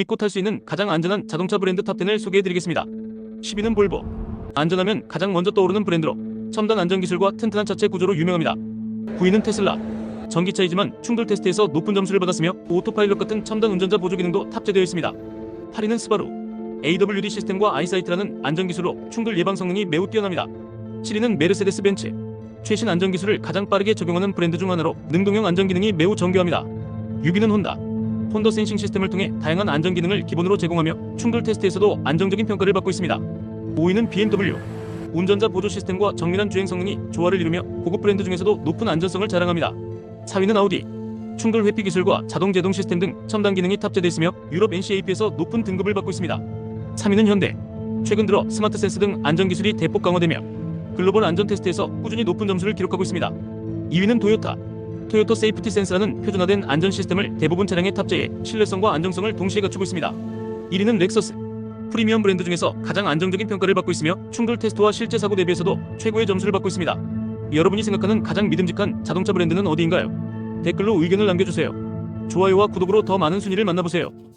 믿고 탈 수 있는 가장 안전한 자동차 브랜드 탑10을 소개해드리겠습니다. 10위는 볼보. 안전하면 가장 먼저 떠오르는 브랜드로 첨단 안전 기술과 튼튼한 차체 구조로 유명합니다. 9위는 테슬라. 전기차이지만 충돌 테스트에서 높은 점수를 받았으며 오토파일럿 같은 첨단 운전자 보조 기능도 탑재되어 있습니다. 8위는 스바루. AWD 시스템과 아이사이트라는 안전 기술로 충돌 예방 성능이 매우 뛰어납니다. 7위는 메르세데스 벤츠. 최신 안전 기술을 가장 빠르게 적용하는 브랜드 중 하나로 능동형 안전 기능이 매우 정교합니다. 6위는 혼다. 혼더 센싱 시스템을 통해 다양한 안전 기능을 기본으로 제공하며 충돌 테스트에서도 안정적인 평가를 받고 있습니다. 5위는 BMW. 운전자 보조 시스템과 정밀한 주행 성능이 조화를 이루며 고급 브랜드 중에서도 높은 안전성을 자랑합니다. 4위는 아우디. 충돌 회피 기술과 자동 제동 시스템 등 첨단 기능이 탑재되어 있으며 유럽 NCAP에서 높은 등급을 받고 있습니다. 3위는 현대. 최근 들어 스마트 센스 등 안전 기술이 대폭 강화되며 글로벌 안전 테스트에서 꾸준히 높은 점수를 기록하고 있습니다. 2위는 토요타. 토요타 세이프티 센스라는 표준화된 안전 시스템을 대부분 차량에 탑재해 신뢰성과 안정성을 동시에 갖추고 있습니다. 1위는 렉서스. 프리미엄 브랜드 중에서 가장 안정적인 평가를 받고 있으며 충돌 테스트와 실제 사고 대비해서도 최고의 점수를 받고 있습니다. 여러분이 생각하는 가장 믿음직한 자동차 브랜드는 어디인가요? 댓글로 의견을 남겨주세요. 좋아요와 구독으로 더 많은 순위를 만나보세요.